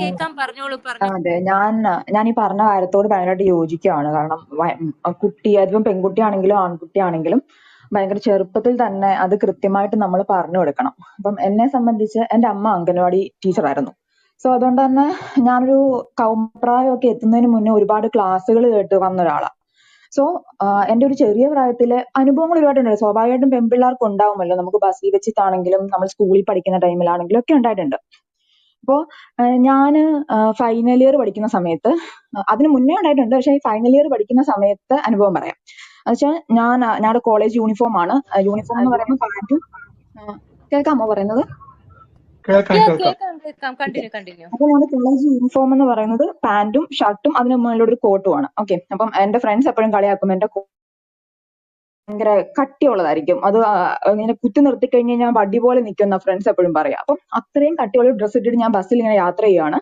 കേക്കാം പറഞ്ഞോളൂ പറഞ്ഞു അതെ. ഞാൻ ഞാൻ ഈ പറഞ്ഞ കാര്യത്തോട് ഭയങ്കരമായിട്ട് യോജിക്കുകയാണ്. കാരണം കുട്ടി അതിപ്പം പെൺകുട്ടിയാണെങ്കിലും ആൺകുട്ടിയാണെങ്കിലും ഭയങ്കര ചെറുപ്പത്തിൽ തന്നെ അത് കൃത്യമായിട്ട് നമ്മൾ പറഞ്ഞു കൊടുക്കണം. അപ്പം എന്നെ സംബന്ധിച്ച് എന്റെ അമ്മ അംഗൻവാടി ടീച്ചറായിരുന്നു. സോ അതുകൊണ്ട് തന്നെ ഞാനൊരു കൗപ്രായമൊക്കെ എത്തുന്നതിന് മുന്നേ ഒരുപാട് ക്ലാസ്സുകൾ കേട്ട് വന്ന ഒരാളാണ് സോ എന്റെ ഒരു ചെറിയ പ്രായത്തിൽ അനുഭവങ്ങൾ ഒരുപാട് ഉണ്ട് സ്വാഭാവികമായിട്ടും പെൺപിള്ളേർക്ക് ഉണ്ടാവുമല്ലോ നമുക്ക് ബസ്സിൽ വെച്ചിട്ടാണെങ്കിലും നമ്മൾ സ്കൂളിൽ പഠിക്കുന്ന ടൈമിലാണെങ്കിലും ഒക്കെ ഉണ്ടായിട്ടുണ്ട്. അപ്പോ ഞാൻ ഞാൻ ഫൈനൽ ഇയർ പഠിക്കുന്ന സമയത്ത് അതിനു മുന്നേ ഉണ്ടായിട്ടുണ്ട്. പക്ഷെ ഫൈനൽ ഇയർ പഠിക്കുന്ന സമയത്ത് അനുഭവം പറയാം. എന്നുവെച്ചാൽ ഞാൻ ഞങ്ങളുടെ കോളേജ് യൂണിഫോം ആണ്. യൂണിഫോം എന്ന് പറയുമ്പോൾ പാന്റും കേൾക്കാമോ പറയുന്നത്? കേൾക്കാം കേൾക്കാം കേക്കാം കേക്കാം കണ്ടിന്യൂ കണ്ടിന്യൂ അപ്പൊ ഞങ്ങളുടെ കോളേജ് യൂണിഫോം എന്ന് പറയുന്നത് പാന്റും ഷർട്ടും അതിന് മുകളിലൂടെ ഒരു കോട്ടുമാണ് ഓക്കെ അപ്പം എന്റെ ഫ്രണ്ട്സ് എപ്പോഴും കളിയാക്കും. എന്റെ ഭയങ്കര കട്ടിയുള്ളതായിരിക്കും. അത് ഇങ്ങനെ കുത്തി നിർത്തി കഴിഞ്ഞ് കഴിഞ്ഞാൽ വടി പോലെ നിൽക്കുന്ന ഫ്രണ്ട്സ് എപ്പോഴും പറയാ. അപ്പം അത്രയും കട്ടിയുള്ള ഡ്രസ്സ് ഇട്ടിട്ട് ഞാൻ ബസ്സിൽ ഇങ്ങനെ യാത്ര ചെയ്യുകയാണ്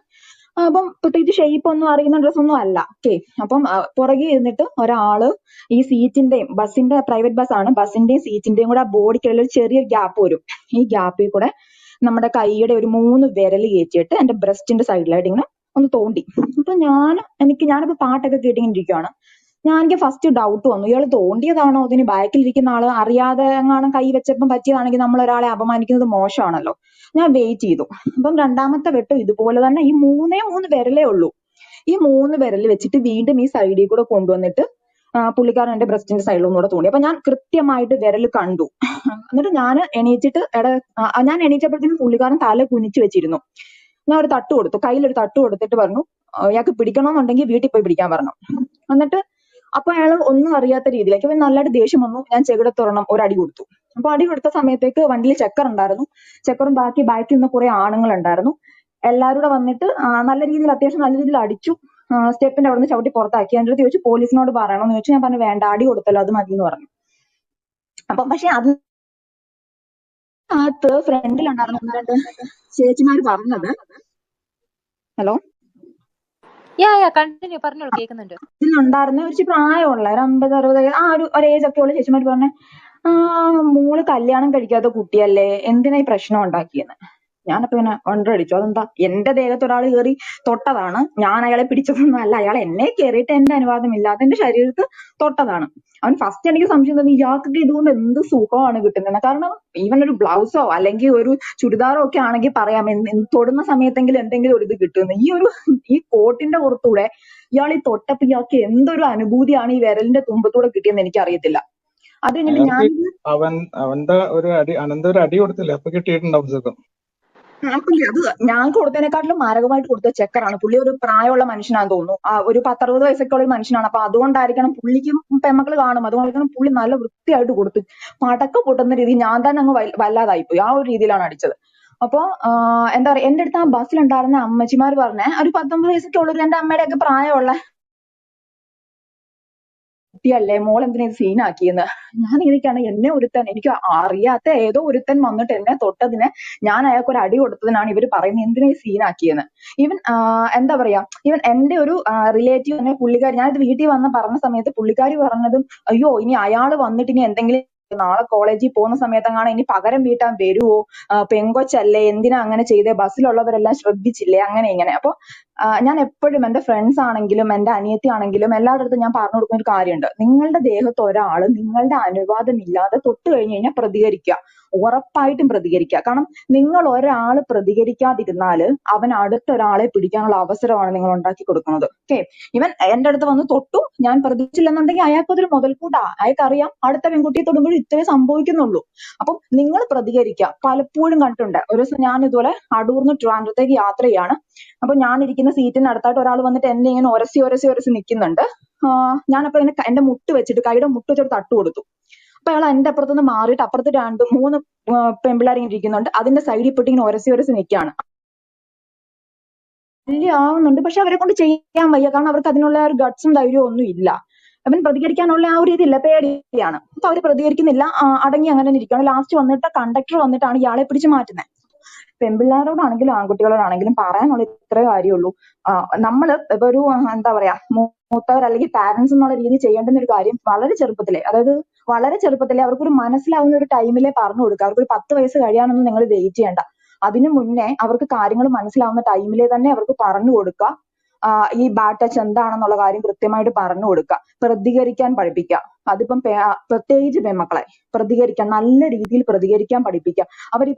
അപ്പം പ്രത്യേകിച്ച് ഷേപ്പ് ഒന്നും അറിയുന്ന dress ഒന്നും അല്ല. ഓക്കെ അപ്പം പുറകിൽ പുറകെ ഇരുന്നിട്ട് ഒരാൾ ഈ സീറ്റിന്റെയും ബസ്സിന്റെ പ്രൈവറ്റ് ബസ് ആണ്. ബസ്സിന്റെയും സീറ്റിന്റെയും കൂടെ ആ ബോഡിക്കുള്ള ഒരു ചെറിയ ഗ്യാപ്പ് വരും. ഈ ഗ്യാപ്പിൽ കൂടെ നമ്മുടെ കൈയുടെ ഒരു മൂന്ന് വിരൽ കയറ്റിയിട്ട് എന്റെ ബ്രസ്റ്റിന്റെ സൈഡിലായിട്ട് ഇങ്ങനെ ഒന്ന് തോണ്ടി. അപ്പൊ ഞാൻ എനിക്ക് ഞാനിപ്പോ പാട്ടൊക്കെ കേട്ടിങ്ങനെ ഇരിക്കുവാണ്. ഞാൻ എനിക്ക് ഫസ്റ്റ് ഡൗട്ട് വന്നു. ഇയാൾ തോണ്ടിയതാണോ അതിന് ബാക്കിൽ ഇരിക്കുന്ന ആൾ? അറിയാതെ എങ്ങാനും കൈ വെച്ചപ്പം പറ്റിയതാണെങ്കിൽ നമ്മൾ ഒരാളെ അപമാനിക്കുന്നത് മോശമാണല്ലോ. ഞാൻ വെയിറ്റ് ചെയ്തു. അപ്പം രണ്ടാമത്തെ വെട്ടം ഇതുപോലെ തന്നെ ഈ മൂന്നേ മൂന്ന് വിരലേ ഉള്ളൂ. ഈ മൂന്ന് വിരൽ വെച്ചിട്ട് വീണ്ടും ഈ സൈഡിൽ കൂടെ കൊണ്ടുവന്നിട്ട് പുള്ളിക്കാരൻ എന്റെ ബ്രസ്റ്റിന്റെ സൈഡിൽ ഒന്നുകൂടെ തോണ്ടി. അപ്പൊ ഞാൻ കൃത്യമായിട്ട് വിരൽ കണ്ടു. എന്നിട്ട് ഞാൻ എണീറ്റിട്ട് ഇട ഞാൻ എണീറ്റപ്പോഴത്തേനും പുള്ളിക്കാരൻ തല കുനിച്ചു വെച്ചിരുന്നു. ഞാൻ ഒരു തട്ട് കൊടുത്തു. കയ്യിൽ ഒരു തട്ട് കൊടുത്തിട്ട് പറഞ്ഞു "ആ, ഇയാൾക്ക് പിടിക്കണമെന്നുണ്ടെങ്കിൽ വീട്ടിൽ പോയി പിടിക്കാൻ പറഞ്ഞു. എന്നിട്ട് അപ്പൊ അയാൾ ഒന്നും അറിയാത്ത രീതിയിലേക്ക് പിന്നെ നല്ലതായിട്ട് ദേഷ്യം വന്നു. ഞാൻ ചെകിടത്തൊരെണ്ണം ഒരു അടി കൊടുത്തു. അപ്പൊ അടി കൊടുത്ത സമയത്തേക്ക് വണ്ടിയിൽ ചെക്കർ ഉണ്ടായിരുന്നു. ചെക്കറും ബാക്കി ബാക്കിൽ നിന്ന് കുറെ ആണുങ്ങൾ ഉണ്ടായിരുന്നു. എല്ലാവരും കൂടെ വന്നിട്ട് നല്ല രീതിയിൽ അത്യാവശ്യം നല്ല രീതിയിൽ അടിച്ചു. സ്റ്റെപ്പിന്റെ അവിടെ നിന്ന് ചവിട്ടി പുറത്താക്കി. എന്റെ അടുത്ത് ചോദിച്ചു പോലീസിനോട് പറയണമെന്ന് ചോദിച്ചു ഞാൻ പറഞ്ഞു വേണ്ട അടി കൊടുത്തല്ലോ അത് മതി എന്ന് പറഞ്ഞു. അപ്പൊ പക്ഷെ അത് ഫ്രണ്ടിലുണ്ടായിരുന്നു ചേച്ചിമാര് പറഞ്ഞത്. ഹലോ? യാ കണ്ടിന്യൂ കുറച്ച് പ്രായമുള്ള ഒരു അമ്പത് അറുപത് ആ ഒരു ഒരു ഏജ് ഒക്കെ ഉള്ള ചേച്ചിമാര് പറഞ്ഞ ആ മോൾ കല്യാണം കഴിക്കാത്ത കുട്ടിയല്ലേ? എന്തിനാ ഈ പ്രശ്നം ഉണ്ടാക്കിയെന്ന്? ഞാനപ്പോ ഇങ്ങനെ അടിച്ചു അതെന്താ? എന്റെ ദേഹത്ത് ഒരാൾ കയറി തൊട്ടതാണ്. ഞാൻ അയാളെ പിടിച്ചതൊന്നും അല്ല. അയാൾ എന്നെ കയറിയിട്ട് എന്റെ അനുവാദമില്ലാതെ എന്റെ ശരീരത്ത് തൊട്ടതാണ്. അവൻ ഫസ്റ്റ് എനിക്ക് സംശയം തോന്നി ഇയാൾക്ക് ഇതുകൊണ്ട് എന്ത് സുഖമാണ് കിട്ടുന്നത് കാരണം ഈവൻ ഒരു ബ്ലൗസോ അല്ലെങ്കിൽ ഒരു ചുരിദാറോ ഒക്കെ ആണെങ്കിൽ പറയാം തൊടുന്ന സമയത്തെങ്കിലും എന്തെങ്കിലും ഒരു ഇത് കിട്ടുന്നു ഈ ഒരു ഈ കോട്ടിന്റെ പുറത്തൂടെ ഇയാൾ ഈ തൊട്ടപ്പോ ഇയാൾക്ക് എന്തൊരു അനുഭൂതിയാണ് ഈ വിരലിന്റെ തുമ്പത്തൂടെ കിട്ടിയെന്ന് എനിക്ക് അറിയത്തില്ല അത് കഴിഞ്ഞിട്ട് ഞാൻ അവൻ അവന്റെ ഒരു അടി അനന്ത ഒരു അടി കൊടുത്തില്ലേ? അപ്പൊ കിട്ടിയിട്ടുണ്ടാവും സുഖം. അപ്പൊ അത് ഞാൻ കൊടുത്തതിനെക്കാട്ടിലും മാരകമായിട്ട് കൊടുത്ത ചെക്കറാണ്. പുള്ളി ഒരു പ്രായമുള്ള മനുഷ്യനാന്ന് തോന്നുന്നു. ആ ഒരു പത്തറുപത് വയസ്സൊക്കെ ഉള്ള മനുഷ്യനാണ്. അപ്പൊ അതുകൊണ്ടായിരിക്കണം പുള്ളിക്കും പെമ്മക്കൾ കാണും. അതുകൊണ്ടായിരിക്കണം പുള്ളി നല്ല വൃത്തിയായിട്ട് കൊടുത്തു പടക്ക പൊട്ടുന്ന രീതി ഞാൻ തന്നെ അങ്ങ് വല്ലാതായി പോയി ആ ഒരു രീതിയിലാണ് അടിച്ചത്. അപ്പൊ എന്താ പറയാ എന്റെ അടുത്ത് ആ ബസ്സിലുണ്ടായിരുന്ന അമ്മച്ചിമാർ പറഞ്ഞ ഒരു പത്തൊമ്പത് വയസ്സൊക്കെ ഉള്ളൊരു എന്റെ അമ്മയുടെ ഒക്കെ പ്രായമുള്ള കുട്ടിയല്ലേ? മോൾ എന്തിനാ ഇത് സീനാക്കിയെന്ന്? ഞാൻ ഇങ്ങനെയൊക്കെയാണ് എന്നെ ഒരുത്തൻ എനിക്ക് അറിയാത്ത ഏതോ ഒരുത്തൻ വന്നിട്ട് എന്നെ തൊട്ടതിന് ഞാൻ അയാൾക്ക് ഒരു അടി കൊടുത്തതിനാണ് ഇവർ പറയുന്നത് എന്തിനാ ഈ സീനാക്കിയെന്ന്. ഈവൻ എന്താ പറയാ ഈവൻ എന്റെ ഒരു റിലേറ്റീവ് തന്നെ പുള്ളിക്കാരി ഞാനിത് വീട്ടിൽ വന്ന് പറഞ്ഞ സമയത്ത് പുള്ളിക്കാരി പറഞ്ഞതും അയ്യോ ഇനി അയാൾ വന്നിട്ട് ഇനി എന്തെങ്കിലും നാളെ കോളേജിൽ പോകുന്ന സമയത്തെങ്ങാനും ഇനി പകരം വീട്ടാൻ വരുവോ? പെങ്കൊച്ചല്ലേ എന്തിനാ അങ്ങനെ ചെയ്തേ? ബസ്സിലുള്ളവരെല്ലാം ശ്രദ്ധിച്ചില്ലേ? അങ്ങനെ ഇങ്ങനെ. അപ്പൊ ഞാൻ എപ്പോഴും എന്റെ ഫ്രണ്ട്സ് ആണെങ്കിലും എന്റെ അനിയത്തി ആണെങ്കിലും എല്ലാവരുടെ അടുത്തും ഞാൻ പറഞ്ഞു കൊടുക്കുന്ന ഒരു കാര്യമുണ്ട്. നിങ്ങളുടെ ദേഹത്ത് ഒരാൾ നിങ്ങളുടെ അനുവാദമില്ലാതെ തൊട്ട് കഴിഞ്ഞു കഴിഞ്ഞാൽ പ്രതികരിക്കുക. ഉറപ്പായിട്ടും പ്രതികരിക്കുക. കാരണം നിങ്ങൾ ഒരാൾ പ്രതികരിക്കാതിരുന്നാൽ അവൻ അടുത്തൊരാളെ പിടിക്കാനുള്ള അവസരമാണ് നിങ്ങൾ ഉണ്ടാക്കി കൊടുക്കുന്നത്. ഓക്കെ ഇവൻ എന്റെ അടുത്ത് വന്ന് തൊട്ടു ഞാൻ പ്രതികരിച്ചില്ലെന്നുണ്ടെങ്കിൽ അയാൾക്ക് അതൊരു മുതൽക്കൂട്ടാ. അയാൾക്ക് അറിയാം അടുത്ത പെൺകുട്ടിയെ തൊടുമ്പോൾ ഇത്രേ സംഭവിക്കുന്നുള്ളൂ. അപ്പം നിങ്ങൾ പ്രതികരിക്കുക. പലപ്പോഴും കണ്ടിട്ടുണ്ട്. ഒരു ദിവസം ഞാൻ ഇതുപോലെ അടൂർന്ന് ട്രിവാൻഡ്രത്തേക്ക് യാത്ര ചെയ്യാണ് അപ്പൊ ഞാൻ ഇരിക്കുന്ന സീറ്റിന് അടുത്തായിട്ട് ഒരാൾ വന്നിട്ട് എന്നെ ഇങ്ങനെ ഉരസി ഉരസി ഉരസി നിൽക്കുന്നുണ്ട്. ഞാനപ്പോ ഇങ്ങനെ എന്റെ മുട്ട് വെച്ചിട്ട് കൈയുടെ മുട്ട് വെച്ചിട്ട് തട്ടു കൊടുത്തു അപ്പൊ അയാൾ എന്റെ അപ്പുറത്തുനിന്ന് മാറിയിട്ട് അപ്പുറത്ത് രണ്ട് മൂന്ന് പെമ്പിള്ളേർ ഇങ്ങനെ ഇരിക്കുന്നുണ്ട്. അതിന്റെ സൈഡിൽ പോയിട്ട് ഇങ്ങനെ ഒരസി ഉരസി നിൽക്കുകയാണ് വലിയ ആവുന്നുണ്ട്. പക്ഷെ അവരെ കൊണ്ട് ചെയ്യാൻ വയ്യ. കാരണം അവർക്ക് അതിനുള്ള ഒരു ഗട്ട്സും ധൈര്യവും ഒന്നും ഇല്ല. അവൻ പ്രതികരിക്കാനുള്ള ആ ഒരു ഇതില്ല പേടിയാണ്. അപ്പൊ അവർ പ്രതികരിക്കുന്നില്ല. അടങ്ങി അങ്ങനെ ഇരിക്കുകയാണ്. ലാസ്റ്റ് വന്നിട്ട് കണ്ടക്ടർ വന്നിട്ടാണ് ഇയാളെ പിടിച്ച് മാറ്റുന്നത് പെൺപിള്ളേരോടാണെങ്കിലും ആൺകുട്ടികളോടാണെങ്കിലും പറയാനുള്ള ഇത്രേ കാര്യമുള്ളൂ. നമ്മൾ ഇപ്പൊ ഒരു എന്താ പറയാ മൂത്തവർ അല്ലെങ്കിൽ പാരന്റ്സ് എന്നുള്ള രീതിയിൽ ചെയ്യേണ്ടുന്ന ഒരു കാര്യം വളരെ ചെറുപ്പത്തിലെ. അതായത് വളരെ ചെറുപ്പത്തിലെ അവർക്കൊരു മനസ്സിലാവുന്ന ഒരു ടൈമിലെ പറഞ്ഞു കൊടുക്കുക അവർക്കൊരു പത്ത് വയസ്സ് കഴിയാനൊന്നും നിങ്ങൾ വെയിറ്റ് ചെയ്യണ്ട. അതിനു മുന്നേ അവർക്ക് കാര്യങ്ങൾ മനസ്സിലാവുന്ന ടൈമിലെ തന്നെ അവർക്ക് പറഞ്ഞു കൊടുക്കുക ഈ ബാഡ് ടച്ച് എന്താണെന്നുള്ള കാര്യം കൃത്യമായിട്ട് പറഞ്ഞു കൊടുക്കുക പ്രതികരിക്കാൻ പഠിപ്പിക്കുക അതിപ്പം പ്രത്യേകിച്ച് പെൺമക്കളെ പ്രതികരിക്കാൻ നല്ല രീതിയിൽ പ്രതികരിക്കാൻ പഠിപ്പിക്കുക അവർ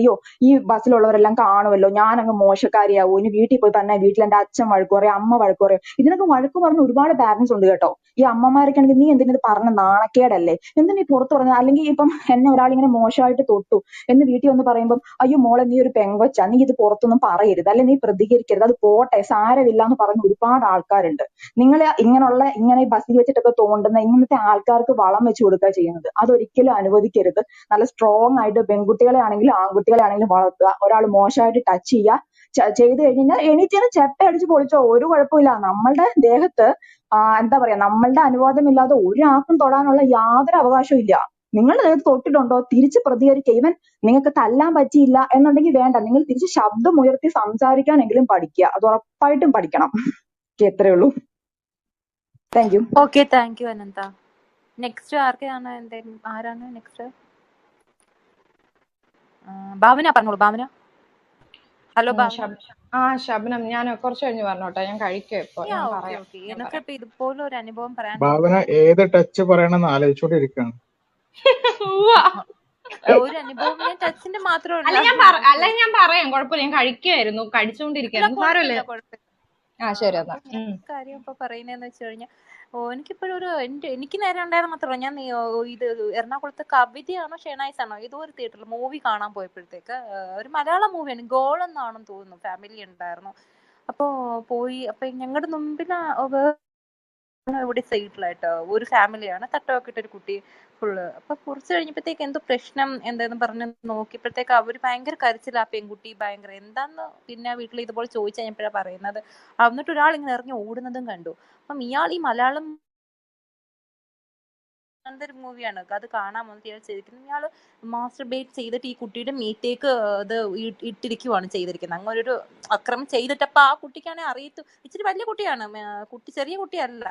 അയ്യോ ഈ ബസ്സിലുള്ളവരെല്ലാം കാണുമല്ലോ ഞാൻ അങ്ങ് മോശക്കാരിയാവോ. ഇനി വീട്ടിൽ പോയി പറഞ്ഞാൽ വീട്ടിൽ എന്റെ അച്ഛൻ വഴക്ക് പറയും അമ്മ വഴക്ക് പറയും. ഇതിനൊക്കെ വഴക്ക് പറഞ്ഞ ഒരുപാട് പാരന്റ്സ് ഉണ്ട് കേട്ടോ. ഈ അമ്മമാരൊക്കെ ആണെങ്കിൽ നീ എന്തിനാ ഇത് പറഞ്ഞ നാണക്കേടല്ലേ? എന്തിനാ നീ പുറത്ത് പറഞ്ഞ? അല്ലെങ്കിൽ ഇപ്പം എന്നെ ഒരാൾ ഇങ്ങനെ മോശമായിട്ട് തൊട്ടു. എന്ന് വീട്ടിൽ വന്ന് പറയുമ്പോൾ അയ്യോ മോളെ നീ ഒരു പെങ്കൊച്ച. നീ ഇത് പുറത്തൊന്നും പറയരുത്. അല്ലെ നീ പ്രതികരിക്കരുത്. അത് പോട്ടെ. സാരമില്ല എന്ന് പറഞ്ഞ ഒരുപാട് ആൾക്കാരുണ്ട്. നിങ്ങൾ ഇങ്ങനെയുള്ള ഇങ്ങനെ ബസ്സിൽ വെച്ചിട്ടൊക്കെ തോണ്ടുന്ന ഇങ്ങനത്തെ ആൾക്കാർക്ക് വളം വെച്ച് കൊടുക്കുക ചെയ്യുന്നത്. അതൊരിക്കലും അനുവദിക്കരുത്. നല്ല സ്ട്രോങ് ആയിട്ട് പെൺകുട്ടികളെ ആണെങ്കിലും ആൺകുട്ടികളെ ആണെങ്കിലും വളർത്തുക. ഒരാൾ മോശമായിട്ട് ടച്ച് ചെയ്യുക. ചെയ്തു കഴിഞ്ഞാൽ എണീറ്റിന് ചെപ്പ അടിച്ച് പൊളിച്ചോ. ഒരു കുഴപ്പമില്ല നമ്മളുടെ ദേഹത്ത് ആ, എന്താ പറയാ നമ്മളുടെ അനുവാദമില്ലാതെ ഒരാൾക്കും തൊടാനുള്ള യാതൊരു അവകാശവും ഇല്ല. നിങ്ങൾ തൊട്ടിട്ടുണ്ടോ? തിരിച്ച് പ്രതികരിക്കുക ഇവൻ നിങ്ങൾക്ക് തല്ലാൻ പറ്റിയില്ല എന്നുണ്ടെങ്കിൽ വേണ്ട. നിങ്ങൾ തിരിച്ച് ശബ്ദം ഉയർത്തി സംസാരിക്കാനെങ്കിലും പഠിക്കുക. അത് ഉറപ്പായിട്ടും പഠിക്കണം. ഓക്കെ എത്രയേ ഉള്ളൂ. Thank you okay thank you Anantha. Next ആർക്കാണ് എന്തായാലും ആരാണ് നെക്സ്റ്റ് ഭാവന പറഞ്ഞോളൂ ഭാവന. ഹലോ ആ ശബനം ഞാൻ കുറച്ച് കഴിഞ്ഞ് പറഞ്ഞോട്ടെ ഞാൻ കഴിക്കും ഇപ്പൊ ഇതുപോലെ ഒരു അനുഭവം പറയാൻ ഭാവന ഏത് ടച്ച് പറയണമെന്ന് ആലോചിച്ചോണ്ടിരിക്കാണ്. ഒരു അനുഭവം ഞാൻ ടച്ചിന്റെ മാത്രമല്ല. അല്ല ഞാൻ അല്ല ഞാൻ പറയാം കുഴപ്പമില്ല ഞാൻ കഴിക്കുമായിരുന്നു കുഴപ്പമില്ല കുഴപ്പമില്ല. ആ ശരി എന്നാ. കാര്യം ഇപ്പൊ പറയുന്നതെന്ന് വെച്ച് കഴിഞ്ഞാൽ ഓ എനിക്കിപ്പോഴും ഒരു എനിക്ക് നേരെ ഉണ്ടായിരുന്ന മാത്രമല്ല ഞാൻ ഇത് എറണാകുളത്ത് കവിതയാണോ ഷെണൈസ് ആണോ ഏതോ ഒരു തിയേറ്ററിൽ മൂവി കാണാൻ പോയപ്പോഴത്തേക്ക് ഒരു മലയാളം മൂവിയാണ് ഗോൾ എന്നാണെന്ന് തോന്നുന്നു ഫാമിലി ഉണ്ടായിരുന്നു. അപ്പോ പോയി അപ്പൊ ഞങ്ങളുടെ മുമ്പിൽ ഇവിടെ സൈഡിലായിട്ട് ഒരു ഫാമിലിയാണ്. തട്ടമൊക്കെ ഇട്ടൊരു കുട്ടി ഫുള്ള് അപ്പൊ കുറച്ച് കഴിഞ്ഞപ്പോഴത്തേക്ക് എന്തോ പ്രശ്നം എന്താന്ന് പറഞ്ഞ് നോക്കിയപ്പോഴത്തേക്ക് അവർ ഭയങ്കര കരച്ചിലാ പെൺകുട്ടി ഭയങ്കര എന്താന്ന്? പിന്നെ വീട്ടിൽ ഇതുപോലെ ചോദിച്ചു കഴിഞ്ഞപ്പോഴാണ് പറയുന്നത്. എന്നിട്ട് ഒരാൾ ഇങ്ങനെ ഇറങ്ങി ഓടുന്നതും കണ്ടു. അപ്പം ഇയാൾ ഈ മലയാളം അങ്ങനത്തെ ഒരു മൂവിയാണ് അത് കാണാൻ ഇയാൾ ചെയ്തിരിക്കുന്നത് ഇയാൾ മാസ്റ്റർ ബേറ്റ് ചെയ്തിട്ട് ഈ കുട്ടിയുടെ മീറ്റേക്ക് അത് ഇട്ടിരിക്കുവാണ് ചെയ്തിരിക്കുന്നത്. അങ്ങനെ ഒരു അക്രമം ചെയ്തിട്ടപ്പോ ആ കുട്ടിക്കാണെങ്കിൽ അറിയത്തു. ഇച്ചിരി വലിയ കുട്ടിയാണ്. കുട്ടി ചെറിയ കുട്ടിയല്ല.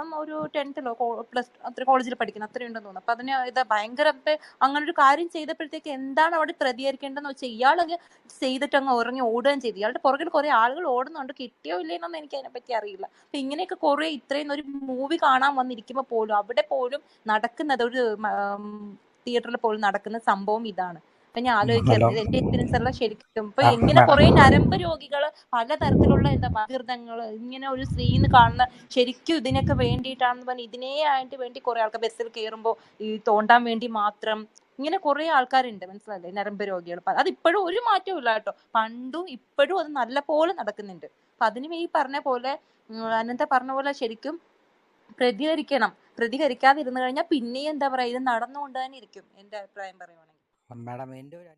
അപ്പം ഒരു ടെൻത്തിലോ പ്ലസ് അത്ര കോളേജിൽ പഠിക്കുന്ന. അത്രയുണ്ടെന്ന് തോന്നുന്നു. അപ്പൊ അതിന് ഇത് ഭയങ്കര ഇപ്പൊ അങ്ങനെ ഒരു കാര്യം ചെയ്തപ്പോഴത്തേക്ക് എന്താണ് അവിടെ പ്രതികരിക്കേണ്ടതെന്ന് വെച്ചാൽ ഇയാൾ അങ്ങ് ചെയ്തിട്ട് അങ്ങ് ഉറങ്ങി ഓടുകയും ചെയ്തു. ഇയാളുടെ പുറകിൽ കുറെ ആളുകൾ ഓടുന്നുണ്ട്. കിട്ടിയോ ഇല്ലേന്നൊന്നും എനിക്ക് അതിനെപ്പറ്റി അറിയില്ല. അപ്പൊ ഇങ്ങനെയൊക്കെ കുറെ ഇത്രയും ഒരു മൂവി കാണാൻ വന്നിരിക്കുമ്പോൾ പോലും അവിടെ പോലും നടക്കുന്നത് ഒരു തിയേറ്ററിൽ പോലും നടക്കുന്ന സംഭവം ഇതാണ്. അപ്പൊ ഞാൻ ആലോചിക്കുന്നത് ആലോചിക്കാറുണ്ട് എന്റെ എക്സ്പീരിയൻസ് എല്ലാം ശരിക്കും. ഇപ്പൊ ഇങ്ങനെ കുറെ നരമ്പ് രോഗികൾ പലതരത്തിലുള്ള എന്താ മകൃതങ്ങൾ ഇങ്ങനെ ഒരു സ്ത്രീന്ന് കാണുന്ന ശരിക്കും ഇതിനൊക്കെ വേണ്ടിയിട്ടാണെന്ന് പറഞ്ഞ് ഇതിനേ ആയിട്ട് വേണ്ടി കുറെ ആൾക്കാർ ബസ്സിൽ കയറുമ്പോ ഈ തോണ്ടാൻ വേണ്ടി മാത്രം ഇങ്ങനെ കുറെ ആൾക്കാരുണ്ട്. മനസ്സിലല്ലേ നരമ്പ് രോഗികൾ അത് ഇപ്പോഴും ഒരു മാറ്റവും ഇല്ല കേട്ടോ. പണ്ടും ഇപ്പോഴും അത് നല്ല പോലെ നടക്കുന്നുണ്ട്. അപ്പൊ അതിനും ഈ പറഞ്ഞ പോലെ അനന്ത പറഞ്ഞ പോലെ ശരിക്കും പ്രതികരിക്കണം. പ്രതികരിക്കാതിരുന്നു കഴിഞ്ഞാൽ പിന്നെയും എന്താ പറയാ ഇത് നടന്നുകൊണ്ട് തന്നെ ഇരിക്കും. എന്റെ അഭിപ്രായം പറയുവാണെങ്കിൽ മാഡം എന്റെ ഒരു